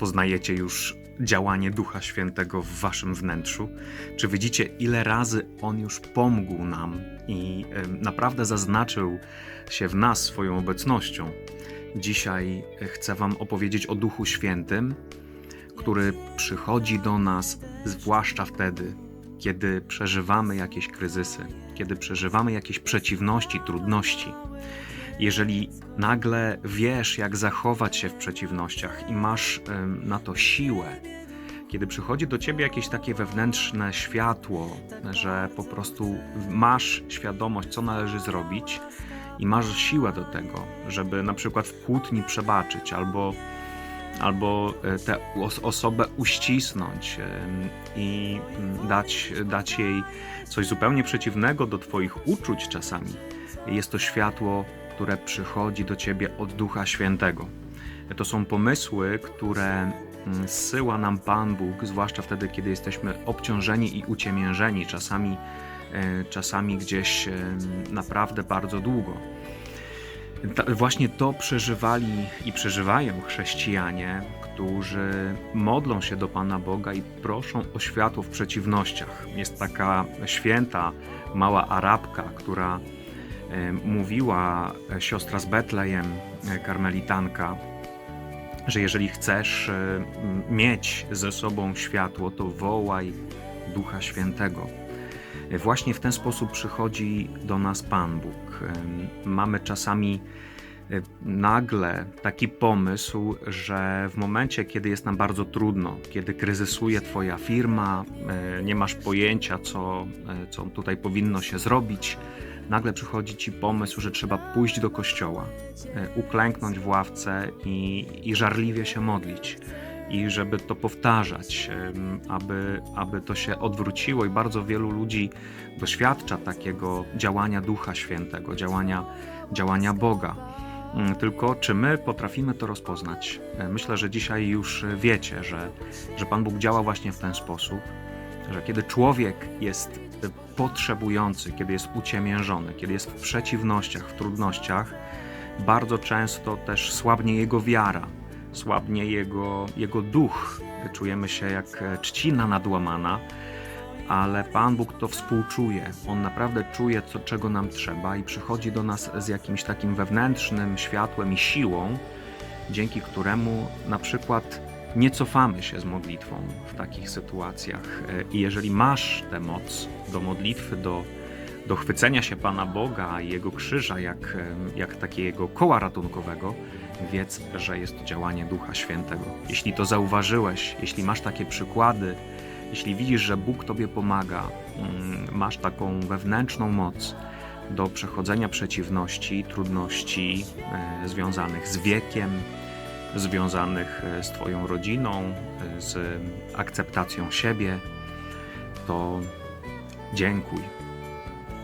rozpoznajecie już działanie Ducha Świętego w waszym wnętrzu? Czy widzicie, ile razy On już pomógł nam i naprawdę zaznaczył się w nas swoją obecnością? Dzisiaj chcę Wam opowiedzieć o Duchu Świętym, który przychodzi do nas zwłaszcza wtedy, kiedy przeżywamy jakieś kryzysy, kiedy przeżywamy jakieś przeciwności, trudności. Jeżeli nagle wiesz, jak zachować się w przeciwnościach i masz na to siłę, kiedy przychodzi do ciebie jakieś takie wewnętrzne światło, że po prostu masz świadomość, co należy zrobić i masz siłę do tego, żeby na przykład w kłótni przebaczyć albo, albo e, tę os- osobę uścisnąć i mm, dać, dać jej coś zupełnie przeciwnego do twoich uczuć czasami. Jest to światło, które przychodzi do ciebie od Ducha Świętego. To są pomysły, które mm, zsyła nam Pan Bóg, zwłaszcza wtedy, kiedy jesteśmy obciążeni i uciemiężeni, czasami, e, czasami gdzieś e, naprawdę bardzo długo. Właśnie to przeżywali i przeżywają chrześcijanie, którzy modlą się do Pana Boga i proszą o światło w przeciwnościach. Jest taka święta, mała Arabka, która mówiła, e, siostra z Betlejem, e, karmelitanka, że jeżeli chcesz e, mieć ze sobą światło, to wołaj Ducha Świętego. Właśnie w ten sposób przychodzi do nas Pan Bóg. Mamy czasami nagle taki pomysł, że w momencie, kiedy jest nam bardzo trudno, kiedy kryzysuje Twoja firma, nie masz pojęcia, co, co tutaj powinno się zrobić, nagle przychodzi Ci pomysł, że trzeba pójść do kościoła, e, uklęknąć w ławce i, i żarliwie się modlić. I żeby to powtarzać, aby, aby to się odwróciło, i bardzo wielu ludzi doświadcza takiego działania Ducha Świętego, działania, działania Boga. Mm, Tylko czy my potrafimy to rozpoznać? E, Myślę, że dzisiaj już wiecie, że, że Pan Bóg działa właśnie w ten sposób, że kiedy człowiek jest e, potrzebujący, kiedy jest uciemiężony, kiedy jest w przeciwnościach, w trudnościach, bardzo często też słabnie jego wiara, słabnie jego, jego duch. Czujemy się jak e, trzcina nadłamana, ale Pan Bóg to współczuje. On naprawdę czuje, co, czego nam trzeba i przychodzi do nas z jakimś takim wewnętrznym światłem i siłą, dzięki któremu na przykład nie cofamy się z modlitwą w takich sytuacjach. E, I jeżeli masz tę moc do modlitwy, do, do chwycenia się Pana Boga i Jego krzyża, jak, jak takiego koła ratunkowego, wiedz, że jest to działanie Ducha Świętego. Jeśli to zauważyłeś, jeśli masz takie przykłady, jeśli widzisz, że Bóg Tobie pomaga, mm, masz taką wewnętrzną moc do przechodzenia przeciwności, trudności e, związanych z wiekiem, związanych e, z Twoją rodziną, e, z akceptacją siebie, to dziękuj,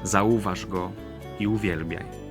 zauważ go i uwielbiaj.